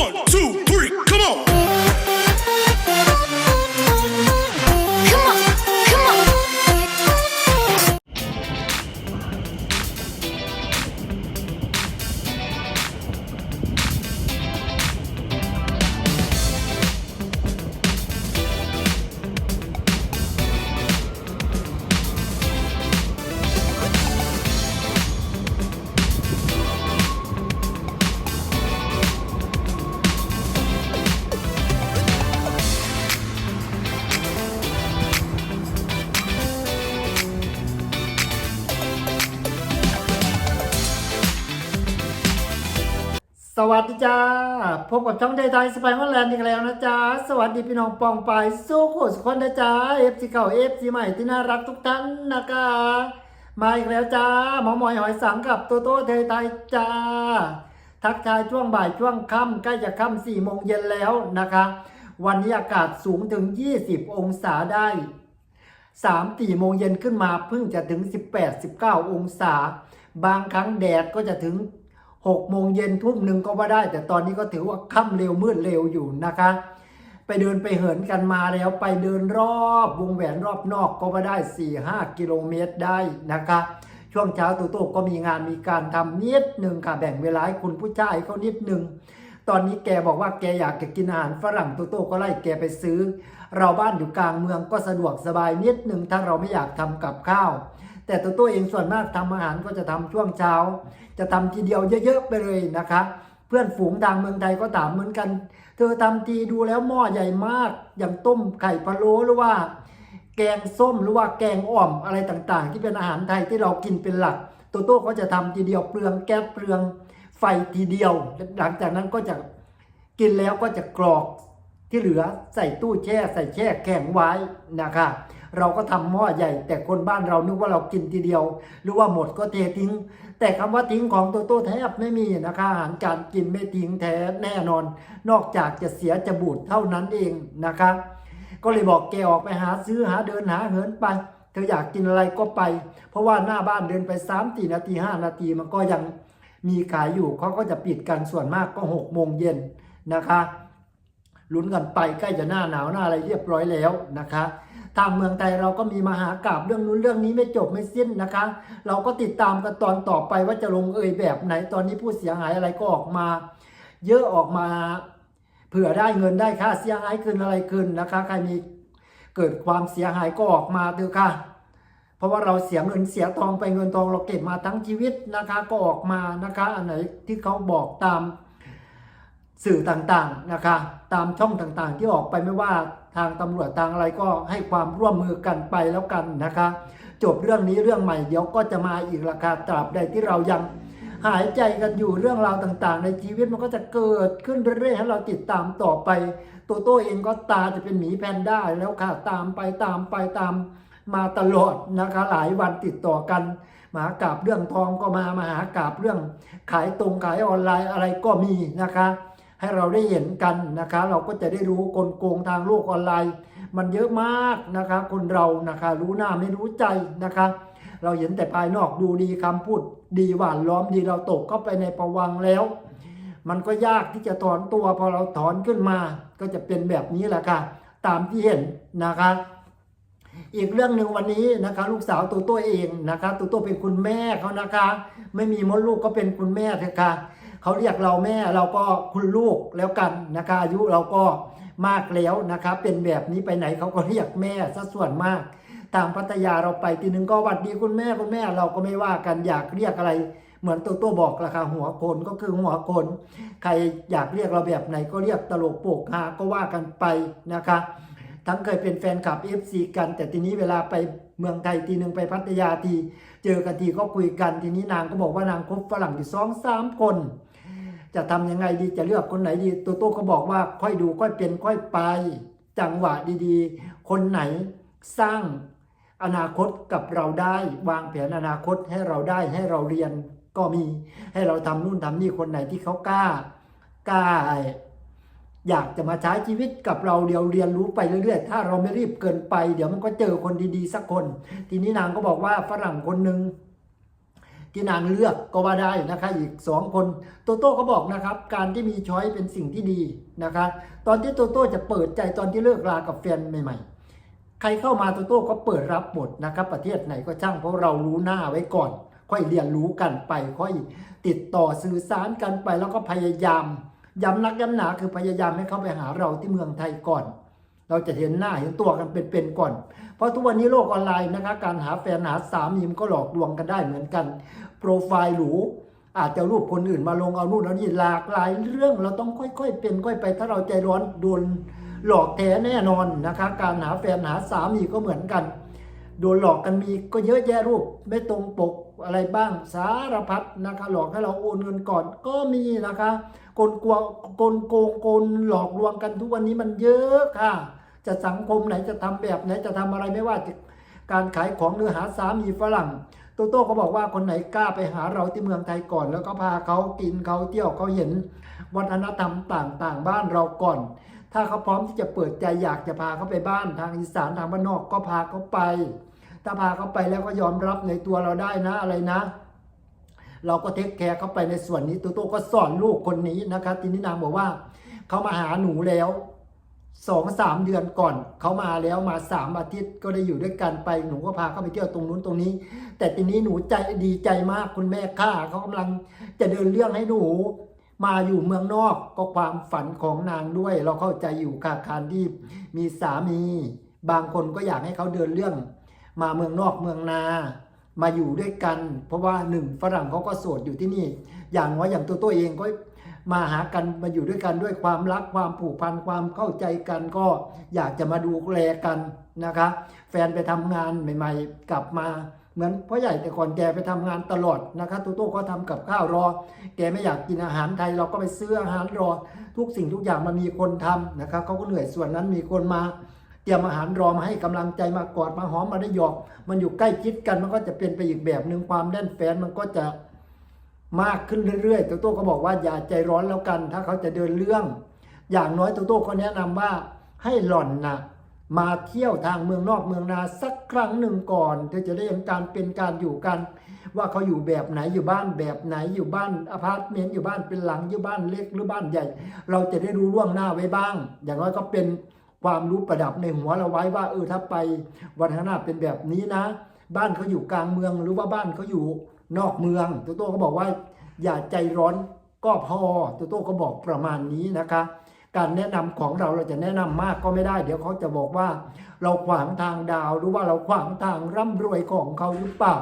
One, two, วัสดีจ้า พบกับช่องไทยไทยสไปฮอลแลนด์อีกแล้วนะจ๊ะสวัสดีพี่น้องปองไปสู้โคสคนนะจ๊ะเอฟซีเก่าเอฟซีใหม่ที่น่ารักทุกท่านนะคะ มาอีกแล้วจ้า หมอหมอยหอยสังกับโตโต้ไทยไทยจ้า ทักทายช่วงบ่ายช่วงค่ำใกล้จะค่ำสี่โมงเย็นแล้วนะคะ วันนี้อากาศสูงถึง 20 องศาได้สามสี่โมงเย็นขึ้นมาเพิ่งจะถึง 18 19 องศา บางครั้งแดดก็จะถึง 6โมงเย็นทุ่มหนึ่งก็ว่าได้ แต่ตอนนี้ก็ถือว่าค่ำเร็วมืดเร็วอยู่นะคะ ไปเดินไปเหินกันมาแล้วไปเดินรอบวงแหวนรอบนอกก็ว่าได้ 4-5 กิโลเมตรได้นะคะ ช่วงเช้าตู่โตก็มีงานมีการทำนิดหนึ่งค่ะแบ่งเวลาให้คุณผู้ชายเขานิดหนึ่งตอนนี้แกบอกว่าแกอยากจะกินอาหารฝรั่งโตโตก็ไล่แกไปซื้อ เราบ้านอยู่กลางเมืองก็สะดวกสบายนิดหนึ่งถ้าเราไม่อยากทำกับข้าว แต่โตโต้เองส่วนมากทำอาหารก็จะทำช่วงเช้า จะทำทีเดียวเยอะๆไปเลยนะคะ เพื่อนฝูงทางเมืองไทยก็ถามเหมือนกัน เธอทำทีดูแล้วหม้อใหญ่มาก อย่างต้มไข่พะโล้หรือว่า แกงส้มหรือว่าแกงอ่อมอะไรต่างๆ ที่เป็นอาหารไทยที่เรากินเป็นหลักโตโต้ก็จะทำทีเดียวเปลืองแก๊สเปลืองไฟทีเดียว หลังจากนั้นก็จะกินแล้วก็จะกรอกที่เหลือใส่ตู้แช่ใส่แช่แข็งไว้นะคะ เราก็ทำหม้อใหญ่ แต่คนบ้านเรานึกว่าเรากินทีเดียว หรือว่าหมดก็เททิ้ง แต่คำว่าทิ้งของโตโต้แทบไม่มีนะคะอาหารการกินไม่ทิ้งแท้แน่นอน นอกจากจะเสียจะบูดเท่านั้นเองนะคะ ก็เลยบอกแกออกไปหาซื้อหาเดินหาเหินไปเธออยากกินอะไรก็ไป เพราะว่าหน้าบ้านเดินไป3ามสี่นาทีห้านาทีมันก็ยังมีขายอยู่เขาก็จะปิดกันส่วนมากก็6กโมงเย็นนะคะลุ้นกันไปใกล้จะหน้าหนาวหน้าอะไรเรียบร้อยแล้วนะคะ ทางเมืองไทยเราก็มีมหากราบเรื่องนู้นเรื่องนี้ไม่จบไม่สิ้นนะคะ เราก็ติดตามกันตอนต่อไปว่าจะลงเอยแบบไหนตอนนี้ผู้เสียหายอะไรก็ออกมา เยอะออกมาเผื่อได้เงินได้ค่าเสียหายคืนอะไรคืนนะคะ ใครมีเกิดความเสียหายก็ออกมาเถอะค่ะ เพราะว่าเราเสียเงินเสียทองไปเงินทองเราเก็บมาทั้งชีวิตนะคะ ก็ออกมานะคะ อันไหนที่เขาบอกตาม สื่อต่างๆนะคะ ตามช่องต่างๆ ที่ออกไปไม่ว่าทางตำรวจทางอะไรก็ให้ความร่วมมือกันไปแล้วกันนะคะ จบเรื่องนี้เรื่องใหม่เดี๋ยวก็จะมาอีกราคาตราบใดที่เรายังหายใจกันอยู่เรื่องราวต่างๆ ในชีวิตมันก็จะเกิดขึ้นเรื่อยๆให้เราติดตามต่อไปตัวโต้เองก็ตาจะเป็นหมีแพนด้าแล้วค่ะตามไปตามไปตามมาตลอดนะคะหลายวันติดต่อกันมหากราบเรื่องทองก็มามาหากราบเรื่องขายตรงขายออนไลน์อะไรก็มีนะคะ ให้เราได้เห็นกันนะคะ เราก็จะได้รู้กลโกงทางโลกออนไลน์ มันเยอะมากนะคะ คนเรานะคะ รู้หน้าไม่รู้ใจนะคะ เราเห็นแต่ภายนอกดูดีคำพูดดีหวานล้อมดีเราตกเข้าไปในประวังแล้ว มันก็ยากที่จะถอนตัวพอเราถอนขึ้นมา ก็จะเป็นแบบนี้แหละค่ะ ตามที่เห็นนะคะอีกเรื่องหนึ่งวันนี้นะคะลูกสาวตัวตัวเองนะคะตัวตัวเป็นคุณแม่เขานะคะ ไม่มีมดลูกก็เป็นคุณแม่เถอะค่ะ เขาเรียกเราแม่เราก็คุณลูกแล้วกันนะคะอายุเราก็มากแล้วนะคะเป็นแบบนี้ไปไหนเขาก็เรียกแม่ซะส่วนมากทางพัทยาเราไปทีหนึ่งก็วัดดีคุณแม่คุณแม่เราก็ไม่ว่ากันอยากเรียกอะไร เหมือนตัวตัวบอกราคาหัวโคนก็คือหัวโคน ใครอยากเรียกเราแบบไหนก็เรียกตลกโปกฮาก็ว่ากันไปนะคะ ทั้งเคยเป็นแฟนคลับ FC กัน แต่ทีนี้เวลาไปเมืองไทยทีหนึ่งไปพัทยาที เจอกันทีก็คุยกันทีนี้นางก็บอกว่านางคบฝรั่งอยู่สองสามคน จะทำยังไงดีจะเลือกคนไหนดี ตัวโต้ก็บอกว่าค่อยดูค่อยเป็นค่อยไป จังหวะดีๆ คนไหนสร้างอนาคตกับเราได้ วางแผนอนาคตให้เราได้ให้เราเรียนก็มีให้เราทำนู่นทำนี่คนไหนที่เขากล้ากล้าอยากจะมาใช้ชีวิตกับเราเดียวเรียนรู้ไปเรื่อยๆ ถ้าเราไม่รีบเกินไป เดี๋ยวมันก็เจอคนดีๆ สักคน ทีนี้นางก็บอกว่าฝรั่งคนหนึ่ง ที่นางเลือกก็ว่าได้นะคะ อีกสองคนโตโต้ก็บอกนะครับ การที่มีช้อยเป็นสิ่งที่ดีนะคะ ตอนที่โตโต้จะเปิดใจตอนที่เลิกรากับแฟนใหม่ ๆ ใครเข้ามาโตโต้ก็เปิดรับหมดนะครับ ประเทศไหนก็ช่างเพราะเรารู้หน้าไว้ก่อน ค่อยเรียนรู้กันไป ค่อยติดต่อสื่อสารกันไปแล้วก็พยายามย้ำนักย้ำหนาคือพยายามให้เขาไปหาเราที่เมืองไทยก่อน เราจะเห็นหน้าเห็นตัวกันเป็นๆก่อน เพราะทุกวันนี้โลกออนไลน์นะคะการหาแฟนหาสามีมันก็หลอกลวงกันได้เหมือนกัน โปรไฟล์หรูอาจจะรูปคนอื่นมาลงเอานู่นเอานี่หลากหลายเรื่องเราต้องค่อยๆ เป็นค่อยไป ถ้าเราใจร้อนโดนหลอกแท้แน่นอนนะคะ การหาแฟนหาสามีก็เหมือนกันโดนหลอกกันมีก็เยอะแยะรูปไม่ตรงปกอะไรบ้างสารพัดนะคะ หลอกให้เราโอนเงินก่อนก็มีนะคะกลกวงกลโกงกลหลอกลวงกันทุกวันนี้มันเยอะค่ะ จะสังคมไหนจะทำแบบไหนจะทำอะไรไม่ว่าจะการขายของหรือหาสามีฝรั่งโตโต้ก็บอกว่าคนไหนกล้าไปหาเราที่เมืองไทยก่อน แล้วก็พาเขากินเขาเที่ยวเขาเห็นวัฒนธรรมต่างๆ บ้านเราก่อน ถ้าเขาพร้อมที่จะเปิดใจอยากจะพาเขาไปบ้านทางอีสานทางบ้านนอกก็พาเขาไป ถ้าพาเขาไปแล้วก็ยอมรับในตัวเราได้นะอะไรนะ เราก็เทคแคร์เขาไปในส่วนนี้โตโต้ก็สอนลูกคนนี้นะครับทีนี้นางบอกว่าเขามาหาหนูแล้ว สองสามเดือนก่อนเขามาแล้วมาสามอาทิตย์ก็ได้อยู่ด้วยกันไปหนูก็พาเขาไปเที่ยวตรงนู้นตรงนี้ แต่ทีนี้หนูใจดีใจมากคุณแม่ข้าเขากำลังจะเดินเรื่องให้หนู มาอยู่เมืองนอกก็ความฝันของนางด้วย เราเข้าใจอยู่ค่ะการที่มีสามี บางคนก็อยากให้เขาเดินเรื่อง มาเมืองนอกเมืองนา มาอยู่ด้วยกัน เพราะว่าหนึ่งฝรั่งเขาก็โสดอยู่ที่นี่ อย่างว่าอย่างตัวตัวเองก็มาหากันมาอยู่ด้วยกันด้วยความรักความผูกพันความเข้าใจกันก็อยากจะมาดูแลกันนะคะ แฟนไปทำงานใหม่ ๆ กลับมาเหมือนพ่อใหญ่แต่ก่อนแกไปทำงานตลอดนะคะตัวโต้ก็ทำกับข้าวรอ แกไม่อยากกินอาหารไทยเราก็ไปซื้ออาหารรอ ทุกสิ่งทุกอย่างมันมีคนทำนะครับเขาก็เหนื่อยส่วนนั้นมีคนมา เตรียมอาหารรอมาให้กำลังใจมากอดมาหอมมาได้หยอก มันอยู่ใกล้ชิดกันมันก็จะเป็นไปอีกแบบหนึ่งความแน่นแฟนมันก็จะมากขึ้นเรื่อยๆตัวโต้ก็บอกว่าอย่าใจร้อนแล้วกัน ถ้าเขาจะเดินเรื่อง อย่างน้อยตัวโต้ก็แนะนำว่าให้หล่อนนะมาเที่ยวทางเมืองนอกเมืองนาสักครั้งหนึ่งก่อนเธอจะได้เห็นการเป็นการอยู่กัน ว่าเขาอยู่แบบไหนอยู่บ้านแบบไหนอยู่บ้านอพาร์ตเมนต์อยู่บ้านเป็นหลังอยู่บ้านเล็กหรือบ้านใหญ่ เราจะได้รู้ล่วงหน้าไว้บ้าง อย่างน้อยก็เป็น ความรู้ประดับในหัวเราไว้ว่า เออถ้าไปวันข้างหน้าเป็นแบบนี้นะ บ้านเขาอยู่กลางเมืองหรือว่าบ้านเขาอยู่นอกเมืองตัวโต้ก็บอกว่า อย่าใจร้อนก็พอตัวโต้ก็บอกประมาณนี้นะคะ การแนะนำของเราเราจะแนะนำมากก็ไม่ได้ เดี๋ยวเขาจะบอกว่า เราขวางทางดาวหรือว่าเราขวางทางร่ำรวยของเขาหรือเปล่า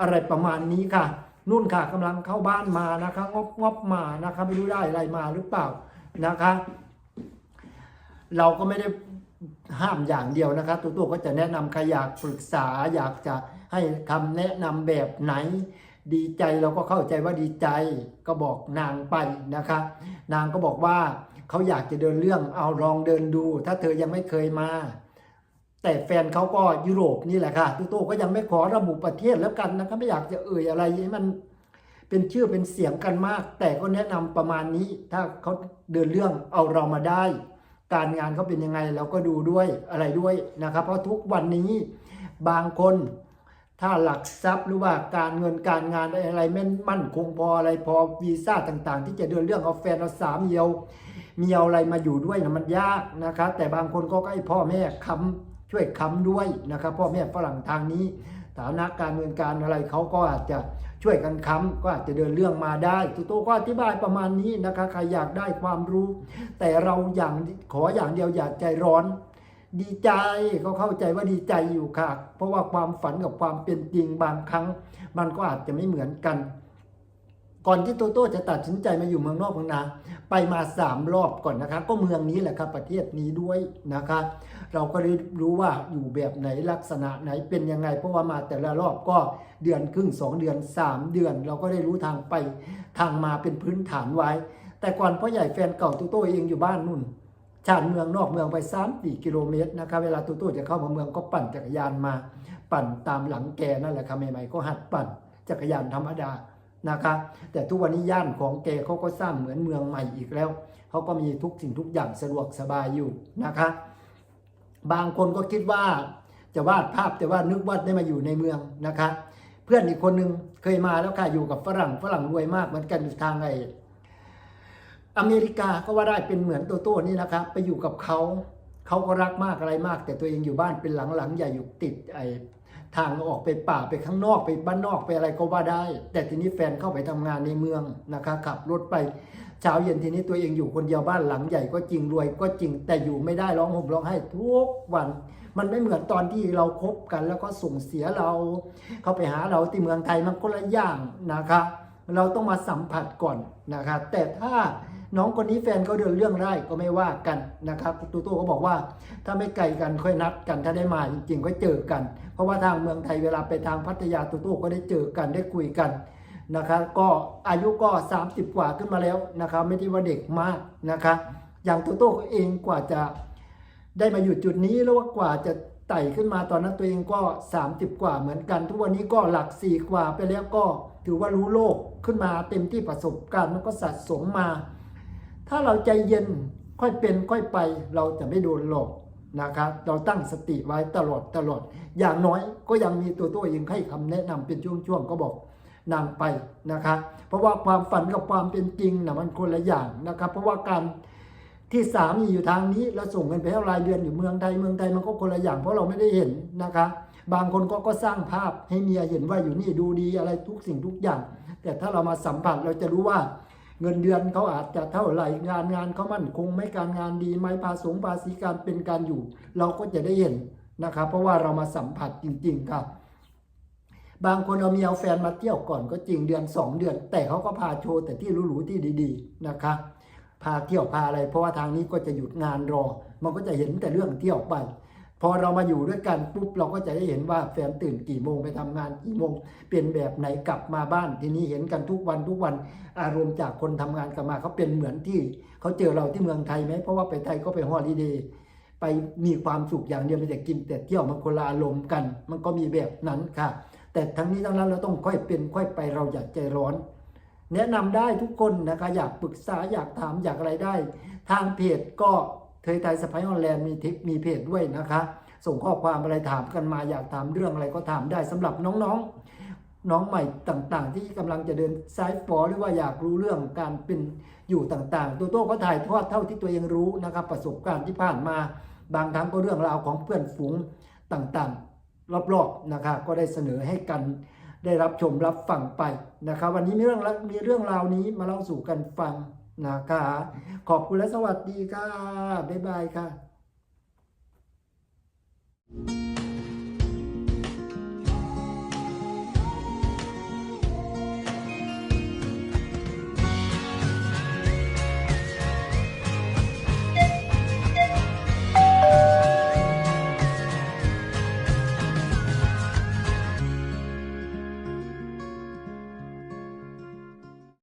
อะไรประมาณนี้ค่ะนุ่นค่ะกำลังเข้าบ้านมานะคะงบงบมานะคะไม่รู้ได้อะไรมาหรือเปล่านะคะ เราก็ไม่ได้ห้ามอย่างเดียวนะคะตัวตัวก็จะแนะนำใครอยากปรึกษาอยากจะให้คำแนะนำแบบไหน ดีใจเราก็เข้าใจว่าดีใจก็บอกนางไปนะคะ นางก็บอกว่าเขาอยากจะเดินเรื่องเอาลองเดินดู ถ้าเธอยังไม่เคยมา แต่แฟนเขาก็ยุโรปนี่แหละค่ะตัวโตก็ยังไม่ขอระบุประเทศแล้วกันนะคะไม่อยากจะเอ่ยอะไรให้มันเป็นชื่อเป็นเสียงกันมาก แต่ก็แนะนำประมาณนี้ ถ้าเขาเดินเรื่องเอาเรามาได้ การงานเขาเป็นยังไงเราก็ดูด้วยอะไรด้วยนะครับ เพราะทุกวันนี้บางคนถ้าหลักทรัพย์หรือว่าการเงินการงานอะไรไม่นมั่นคงพออะไรพอวีซ่าต่างๆ ที่จะเดินเรื่องเอาแฟนเอาสามีเอามีเอาอะไรมาอยู่ด้วยนะมันยากนะครับ แต่บางคนก็ให้พ่อแม่ค้ำช่วยค้ำด้วยนะครับ พ่อแม่ฝรั่งทางนี้ฐานะการเงินการอะไรเขาก็อาจจะ ช่วยกันค้ำก็อาจจะเดินเรื่องมาได้ตุโตก็อธิบายประมาณนี้นะคะใครอยากได้ความรู้ แต่เราอย่างขออย่างเดียวอย่าใจร้อน ดีใจเขาเข้าใจว่าดีใจอยู่ค่ะ เพราะว่าความฝันกับความเป็นจริงบางครั้ง มันก็อาจจะไม่เหมือนกันก่อนที่โตโต้จะตัดสินใจมาอยู่เมืองนอกเมืองนา ไปมาสามรอบก่อนนะคะ ก็เมืองนี้แหละครับประเทศนี้ด้วยนะคะ เราก็ได้รู้ว่าอยู่แบบไหนลักษณะไหนเป็นยังไง เพราะว่ามาแต่ละรอบก็เดือนครึ่งสองเดือนสามเดือน เราก็ได้รู้ทางไปทางมาเป็นพื้นฐานไว้ แต่ก่อนพ่อใหญ่แฟนเก่าโตโต้เองอยู่บ้านนู่นชานเมืองนอกเมืองไปสามสี่กิโลเมตรนะครับเวลาตู้ตู้จะเข้ามาเมืองก็ปั่นจักรยานมา ปั่นตามหลังแกนั่นแหละครับใหม่ๆก็หัดปั่นจักรยานธรรมดานะครับแต่ทุกวันนี้ย่านของแกเขาก็สร้างเหมือนเมืองใหม่อีกแล้วเขาก็มีทุกสิ่งทุกอย่างสะดวกสบายอยู่นะคะ บางคนก็คิดว่าจะวาดภาพแต่ว่านึกว่าได้มาอยู่ในเมืองนะคะ เพื่อนอีกคนนึงเคยมาแล้วค่ะอยู่กับฝรั่งฝรั่งรวยมากเหมือนกันอยู่ทางไออเมริกาก็ว่าได้เป็นเหมือนโตโต้นี่นะครับไปอยู่กับเขาเขาก็รักมากอะไรมาก แต่ตัวเองอยู่บ้านเป็นหลังๆใหญ่อยู่ติดไอทางออกไปป่าไปข้างนอกไปบ้านนอกไปอะไรก็ว่าได้ แต่ทีนี้แฟนเข้าไปทำงานในเมืองนะคะขับรถไป เช้าเย็นทีนี้ตัวเองอยู่คนเดียวบ้านหลังใหญ่ก็จริงรวยก็จริงแต่อยู่ไม่ได้ร้องห่มร้องไห้ทุกวัน มันไม่เหมือนตอนที่เราคบกัน แล้วก็ส่งเสียเรา เขาไปหาเราที่เมืองไทยมันคนละอย่างนะคะเราต้องมาสัมผัสก่อนนะคะแต่ถ้าน้องคนนี้แฟนเขาเดินเรื่องได้ก็ไม่ว่ากันนะครับตูโต้ก็บอกว่า ถ้าไม่ไกลกันค่อยนัดกันถ้าได้มาจริงๆก็เจอกัน เพราะว่าทางเมืองไทยเวลาไปทางพัทยาตูโต้ก็ได้เจอกันได้คุยกัน นะครับก็อายุก็ 30 กว่าขึ้นมาแล้วนะครับไม่ได้ว่าเด็กมากนะคะอย่างโตโต้เองกว่าจะได้มาอยู่จุดนี้แล้วว่ากว่าจะไต่ขึ้นมาตอนนั้นตัวเองก็ 30 กว่าเหมือนกัน ทุกวันนี้ก็หลักสี่กว่าไปแล้วก็ถือว่ารู้โลกขึ้นมาเต็มที่ประสบการณ์มันก็สะสมมา ถ้าเราใจเย็นค่อยเป็นค่อยไปเราจะไม่โดนหลอกนะครับเราตั้งสติไว้ตลอดตลอด อย่างน้อยก็ยังมีตัวตัวเองให้คำแนะนำเป็นช่วงๆก็บอก นำไปนะคะเพราะว่าความฝันกับความเป็นจริงนะมันคนละอย่างนะครับเพราะว่าการที่สามีอยู่ทางนี้แล้วส่งเงินไปให้รายเดือนอยู่เมืองไทยเมืองไทยมันก็คนละอย่างเพราะเราไม่ได้เห็นนะคะบางคนก็ก็สร้างภาพให้เมียเห็นว่าอยู่นี่ดูดีอะไรทุกสิ่งทุกอย่าง แต่ถ้าเรามาสัมผัสเราจะรู้ว่าเงินเดือนเขาอาจจะเท่าไหร่งานงานเขามั่นคงไม่การงานดีไหมภาษงภาษีการเป็นการอยู่ เราก็จะได้เห็นนะครับเพราะว่าเรามาสัมผัสจริงๆครั บางคนเอาเมียเอาแฟนมาเที่ยวก่อนก็จริงเดือน 2 เดือน แต่เขาก็พาโชว์แต่ที่หรูๆที่ดีๆนะคะพาเที่ยวพาอะไร เพราะว่าทางนี้ก็จะหยุดงานรอ มันก็จะเห็นแต่เรื่องเที่ยวไป พอเรามาอยู่ด้วยกันปุ๊บเราก็จะได้เห็นว่าแฟนตื่นกี่โมงไปทำงานกี่โมงเป็นแบบไหนกลับมาบ้าน ทีนี้เห็นกันทุกวันทุกวันอารมณ์จากคนทำงานกลับมาเขาเป็นเหมือนที่เขาเจอเราที่เมืองไทยไหมเพราะว่าไปไทยก็ไปฮอลิเดย์ไปมีความสุขอย่างเดียวไม่แต่กินแต่เที่ยวมันคนละอารมณ์กัน มันก็มีแบบนั้นค่ะ แต่ทั้งนี้ทั้งนั้นเราต้องค่อยเป็นค่อยไปเราอย่าใจร้อน แนะนำได้ทุกคนนะคะอยากปรึกษาอยากถามอยากอะไรได้ ทางเพจก็เทยไทยสไปออนแลนด์มีทิปมีเพจด้วยนะคะ ส่งข้อความอะไรถามกันมาอยากถามเรื่องอะไรก็ถามได้สำหรับน้องๆ น้องใหม่ต่างๆ ที่กำลังจะเดินซ้ายฟอหรือว่าอยากรู้เรื่องการเป็นอยู่ต่างๆ ตัวโต้ก็ถ่ายทอดเท่าที่ตัวเองรู้นะครับประสบการณ์ที่ผ่านมา บางครั้งก็เรื่องราวของเพื่อนฝูงต่างๆ รอบๆนะครับก็ได้เสนอให้กันได้รับชมรับฟังไปนะครับวันนี้มีเรื่องละมีเรื่องราวนี้มาเล่าสู่กันฟังนะคะขอบคุณและสวัสดีค่ะ บ๊ายบายค่ะ